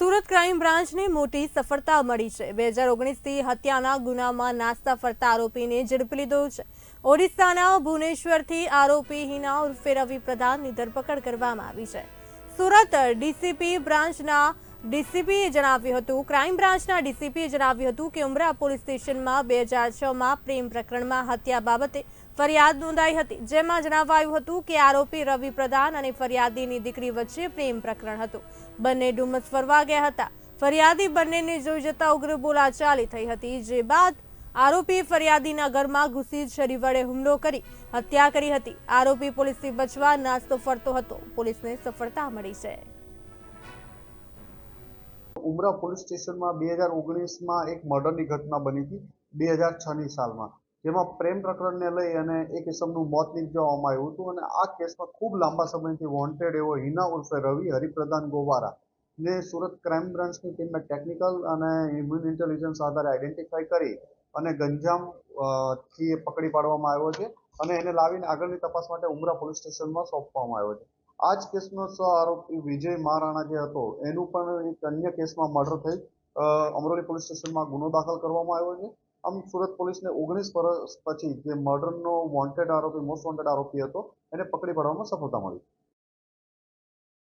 Surat crime બ્રાન્ચને મોટી સફળતા મળી છે. બે હજાર ઓગણીસથી હત્યાના ગુનામાં નાસ્તા ફરતા આરોપીને ઝડપી લીધો છે. ઓડિશાના ભુવનેશ્વરથી આરોપી હિના ઉર્ફે રવિ પ્રધાનની ધરપકડ કરવામાં આવી છે. સુરત ડીસીપી બ્રાન્ચના ડીસીપીએ જણાવ્યું હતું, ક્રાઇમ બ્રાન્ચના ડીસીપીએ જણાવ્યું હતું કે ઉમરા પોલીસ સ્ટેશનમાં બે હજાર છમાં પ્રેમ પ્રકરણમાં હત્યા બાબતે ફરિયાદ નોંધાઈ હતી, જેમાં જણાવાયું હતું કે આરોપી રવિ પ્રધાન અને ફરિયાદીની દીકરી વચ્ચે પ્રેમ પ્રકરણ હતું. બંને ડુમસ ફરવા ગયા હતા. ફરિયાદી બંનેને જોઈ જતા ઉગ્ર બોલાચાલી થઈ હતી, જે બાદ આરોપી ફરિયાદીના ઘરમાં ઘૂસી છરી વડે હુમલો કરી હત્યા કરી હતી. આરોપી પોલીસથી બચવા નાસ્તો ફરતો હતો. પોલીસને સફળતા મળી છે. ઉમરા પોલીસ સ્ટેશનમાં બે હજાર ઓગણીસમાં એક મર્ડરની ઘટના બની હતી બે હજાર છની સાલમાં. જેમાં પ્રેમ પ્રકરણને લઈ અને એક કિસમનું મોત નિપજાવવામાં આવ્યું હતું અને આ કેસમાં ખૂબ લાંબા સમયથી વોન્ટેડ એવો હિના ઉર્ફે રવિ, હરિપ્રધાન ગોવારા ને સુરત ક્રાઇમ બ્રાન્ચની ટીમને ટેકનિકલ અને હ્યુમન ઇન્ટેલિજન્સ આધારે આઈડેન્ટિફાઈ કરી અને ગંજામથી પકડી પાડવામાં આવ્યો છે અને એને લાવીને આગળની તપાસ માટે ઉમરા પોલીસ સ્ટેશનમાં સોંપવામાં આવ્યો છે. આ જ કેસનો સહ આરોપી વિજય મહારાણા જે હતો, એનું પણ એક અન્ય કેસમાં મર્ડર થઈ. અમરોલી પોલીસ સ્ટેશનમાં ગુનો દાખલ કરવામાં આવ્યો છે. આમ સુરત પોલીસને ઓગણીસ વર્ષ પછી જે મર્ડરનો વોન્ટેડ આરોપી મોસ્ટ વોન્ટેડ આરોપી હતો, એને પકડી પાડવામાં સફળતા મળી.